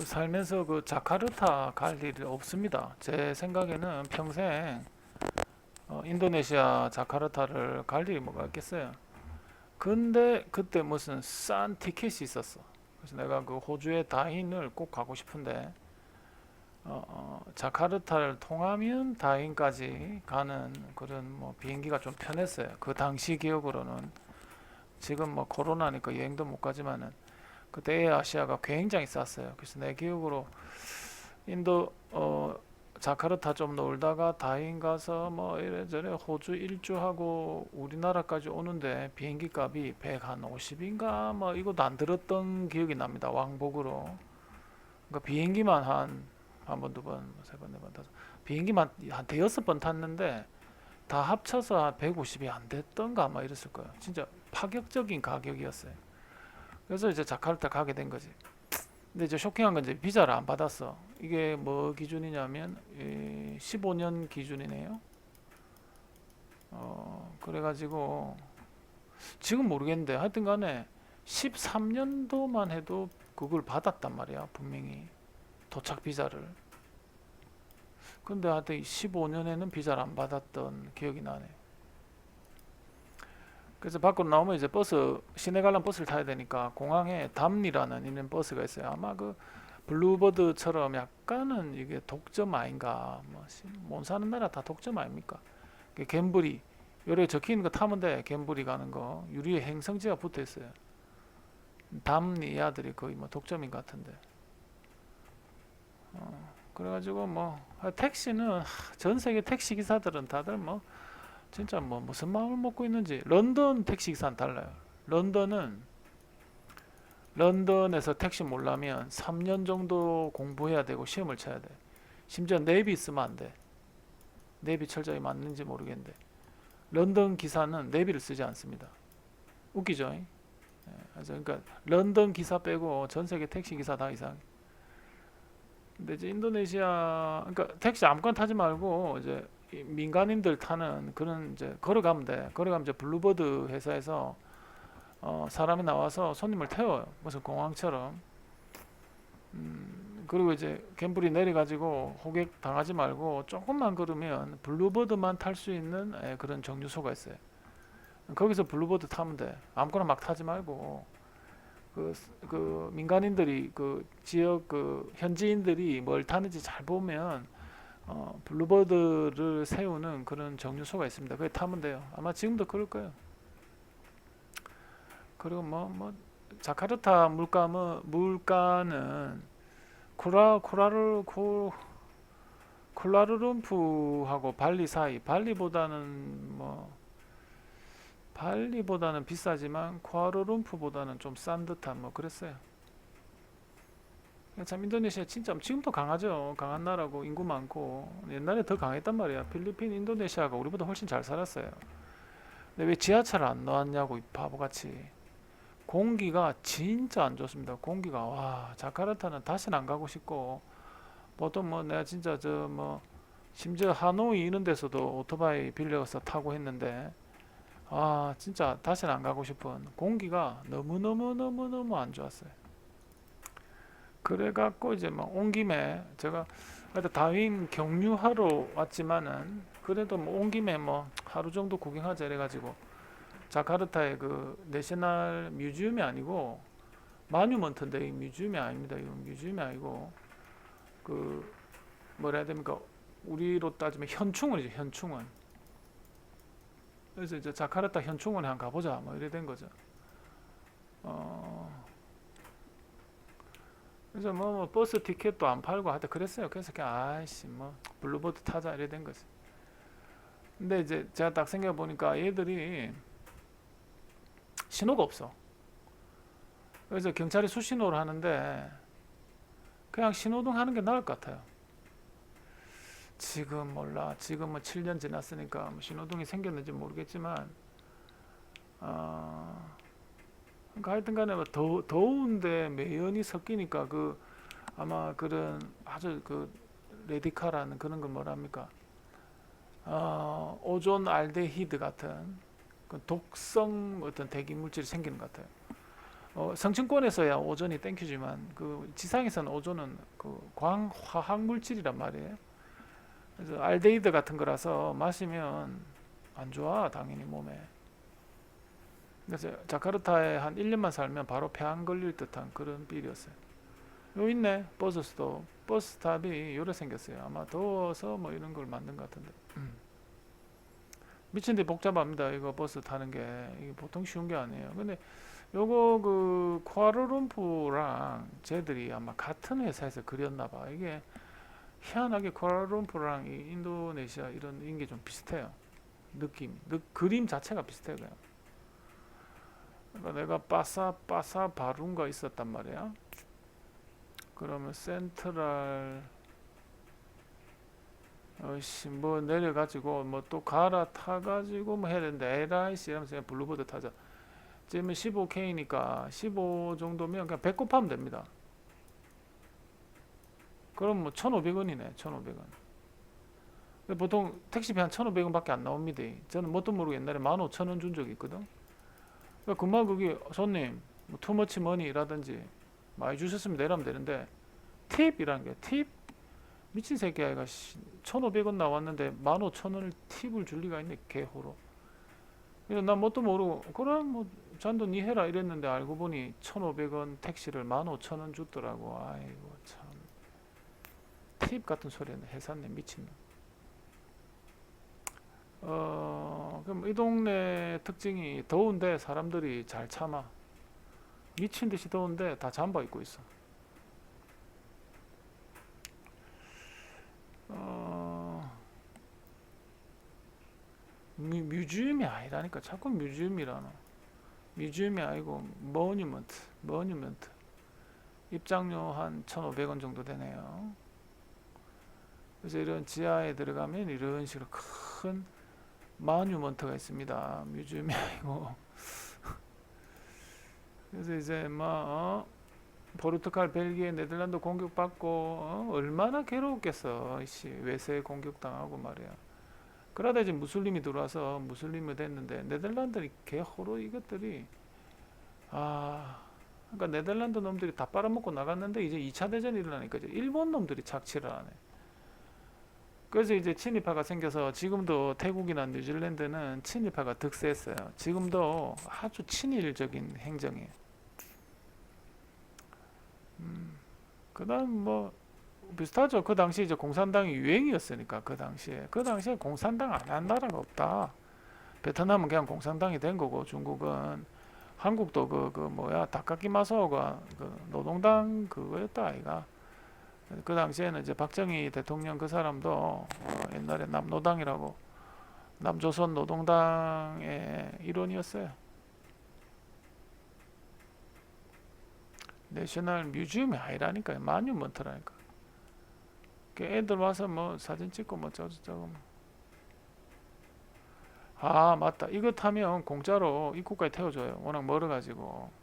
그 살면서 그 자카르타 갈 일이 없습니다. 제 생각에는 평생 어, 인도네시아 자카르타를 갈 일이 뭐가 있겠어요. 근데 그때 무슨 싼 티켓이 있었어. 그래서 내가 그 호주의 다인을 꼭 가고 싶은데 어, 어, 자카르타를 통하면 다인까지 가는 그런 뭐 비행기가 좀 편했어요. 그 당시 기억으로는 지금 뭐 코로나니까 여행도 못 가지만은 그때 에어아시아가 굉장히 쌌어요. 그래서 내 기억으로 인도 어 자카르타 좀 놀다가 다인 가서 뭐 이래저래 호주 일주하고 우리나라까지 오는데 비행기 값이 100한 50인가 뭐 이것도 안 들었던 기억이 납니다. 왕복으로. 그러니까 비행기만 한 한 번, 두 번, 뭐세 번, 네 번, 다섯 비행기만 한 대여섯 번 탔는데 다 합쳐서 한 150이 안 됐던가 아마 이랬을 거예요. 진짜 파격적인 가격이었어요. 그래서 이제 자카르타 가게 된 거지. 근데 이제 쇼킹한 건 이제 비자를 안 받았어. 이게 뭐 기준이냐면 이 15년 기준이네요. 어 그래가지고 지금 모르겠는데 하여튼 간에 13년도만 해도 그걸 받았단 말이야 분명히 도착 비자를. 근데 하여튼 15년에는 비자를 안 받았던 기억이 나네. 그래서 밖으로 나오면 이제 버스 시내 관람 버스를 타야 되니까 공항에 담리라는 있는 버스가 있어요. 아마 그 블루버드처럼 약간은 이게 독점 아닌가? 뭐못 사는 나라 다 독점 아닙니까? 그 갬브리 요래 적혀 있는 거 타면 돼. 갬브리 가는 거 유리에 행성지가 붙어 있어요. 담리 아들이 거의 뭐 독점인 것 같은데. 어, 그래가지고 뭐 아, 택시는 하, 전 세계 택시 기사들은 다들 뭐 진짜 뭐 무슨 마음을 먹고 있는지 런던 택시 기사는 달라요. 런던은 런던에서 택시 몰라면 3년 정도 공부해야 되고 시험을 쳐야 돼. 심지어 내비 쓰면 안 돼. 내비 철저히 맞는지 모르겠는데 런던 기사는 내비를 쓰지 않습니다. 웃기죠? 예, 그러니까 런던 기사 빼고 전 세계 택시 기사 다 이상. 근데 이제 인도네시아 그러니까 택시 아무거나 타지 말고 이제 이 민간인들 타는 그런 이제 걸어가면 돼. 걸어가면 이제 블루버드 회사에서 어, 사람이 나와서 손님을 태워요. 무슨 공항처럼. 음, 그리고 이제 갬블이 내려가지고 호객 당하지 말고 조금만 걸으면 블루버드만 탈 수 있는 예, 그런 정류소가 있어요. 거기서 블루버드 타면 돼. 아무거나 막 타지 말고 그, 그 민간인들이 그 지역 그 현지인들이 뭘 타는지 잘 보면 어, 블루버드를 세우는 그런 정류소가 있습니다. 거기 타면 돼요. 아마 지금도 그럴 거예요. 그리고 뭐 뭐 자카르타 물가 뭐 물가는 쿠라 쿠라르 쿠 쿨라루룸푸하고 발리 사이 발리보다는 뭐 발리보다는 비싸지만 쿠알라룸푸보다는 좀 싼 듯한 뭐 그랬어요. 참 인도네시아 진짜 지금도 강하죠. 강한 나라고 인구 많고 옛날에 더 강했단 말이야. 필리핀, 인도네시아가 우리보다 훨씬 잘 살았어요. 근데 왜 지하철 안 나왔냐고 이 바보같이. 공기가 진짜 안 좋습니다. 공기가 와 자카르타는 다시는 안 가고 싶고 보통 뭐 내가 진짜 저 뭐 심지어 하노이 이런 데서도 오토바이 빌려서 타고 했는데 아 진짜 다시는 안 가고 싶은 공기가 너무 너무 너무 너무 안 좋았어요. 그래갖고 이제 뭐 온 김에 제가 하여튼 다윈 경유하러 왔지만은 그래도 뭐 온 김에 뭐 하루 정도 구경하자 이래가지고 자카르타의 그 내셔널 뮤지엄이 아니고 마뉴먼트인데 이 뮤지엄이 아닙니다. 이건 뮤지엄이 아니고 그 뭐라 해야 됩니까? 우리로 따지면 현충원이죠. 현충원. 그래서 이제 자카르타 현충원에 한번 가보자 뭐 이래 된 거죠. 어 그래서 뭐, 뭐 버스 티켓도 안 팔고 하여튼 그랬어요. 그래서 그냥 아이씨 뭐 블루버드 타자 이래 된 거지. 근데 이제 제가 딱 생각해 보니까 얘들이 신호가 없어. 그래서 경찰이 수신호를 하는데 그냥 신호등 하는 게 나을 것 같아요. 지금 몰라. 지금은 7년 지났으니까 뭐 신호등이 생겼는지 모르겠지만 어, 그러니까 하여튼 간에 뭐 더, 더운데 매연이 섞이니까 그 아마 그런 아주 그 레디카라는 그런 건 뭐랍니까? 어, 오존 알데히드 같은 그 독성 어떤 대기 물질이 생기는 것 같아요. 어, 성층권에서야 오존이 땡큐지만 그 지상에서는 오존은 그 광화학 물질이란 말이에요. 그래서 알데히드 같은 거라서 마시면 안 좋아 당연히 몸에. 그래서 자카르타에 한 1년만 살면 바로 폐암 걸릴 듯한 그런 빌이었어요. 요 있네 버스 탑이 요래 생겼어요. 아마 더워서 뭐 이런 걸 만든 것 같은데. 음. 미친 듯이 복잡합니다. 이거 버스 타는 게 이게 보통 쉬운 게 아니에요. 근데 요거 그 쿠알라룸푸랑 쟤들이 아마 같은 회사에서 그렸나 봐. 이게 희한하게 쿠알라룸푸랑 이 인도네시아 이런 이게 좀 비슷해요. 느낌, 느, 그림 자체가 비슷해요. 그냥. 그러니까 내가 빠사 빠사 바룬가 있었단 말이야. 그러면 센트럴 어씨 뭐 내려가지고 뭐 또 갈아타가지고 뭐 해야 되는데 에라이씨 이러면서 블루보드 타자. 지금 15K니까 15 정도면 그냥 배꼽 하면 됩니다. 그럼 뭐 1,500원이네. 1,500원. 근데 보통 택시비 한 1,500원 밖에 안 나옵니다. 저는 뭣도 모르고 옛날에 15,000원 준 적이 있거든. 그러니까 금방 거기 손님 뭐 투머치 머니라든지 많이 주셨으면 내라면 되는데 팁이라는 게 팁? 미친 새끼 아이가 1,500원 나왔는데 15,000원을 팁을 줄 리가 있네. 개호로. 그래서 난 뭣도 모르고 그래 뭐 잔도 니 해라 이랬는데 알고 보니 1,500원 택시를 15,000원 줬더라고. 아이고 참. 팁 같은 소리는 회사네 미친놈. 어, 그럼 이 동네 특징이 더운데 사람들이 잘 참아. 미친 듯이 더운데 다 잠바 입고 있어. 어, 뮤, 뮤지엄이 아니라니까 자꾸 뮤지엄이라노. 뮤지엄이 아니고 머니먼트, 머니먼트. 입장료 한 1,500원 정도 되네요. 그래서 이런 지하에 들어가면 이런 식으로 큰 마뉴먼트가 있습니다. 뮤지엄이 아니고. 그래서 이제 뭐 어? 포르투갈, 벨기에, 네덜란드 공격받고 어? 얼마나 괴로웠겠어. 씨 외세 공격당하고 말이야. 그러다 이제 무슬림이 들어와서 무슬림이 됐는데 네덜란드는 개호로 이것들이 아 그러니까 네덜란드 놈들이 다 빨아먹고 나갔는데 이제 2차 대전이 일어나니까 이제 일본 놈들이 착취를 하네. 그래서 이제 친일파가 생겨서 지금도 태국이나 뉴질랜드는 친일파가 득세했어요. 지금도 아주 친일적인 행정이에요. 음, 그 다음 뭐 비슷하죠. 그 당시 이제 공산당이 유행이었으니까 그 당시에 그 당시에 공산당 안 한 나라가 없다. 베트남은 그냥 공산당이 된 거고 중국은 한국도 그 그 뭐야 다카키 마사오가 그 노동당 그거였다 아이가. 그 당시에는 이제 박정희 대통령 그 사람도 어, 옛날에 남노당이라고 남조선 노동당의 일원이었어요. 내셔널 뮤지엄이 아니라니까요. 마뉴먼트라니까. 그 애들 와서 뭐 사진 찍고 뭐 저저저거. 뭐. 아 맞다. 이거 타면 공짜로 입구까지 태워줘요. 워낙 멀어가지고.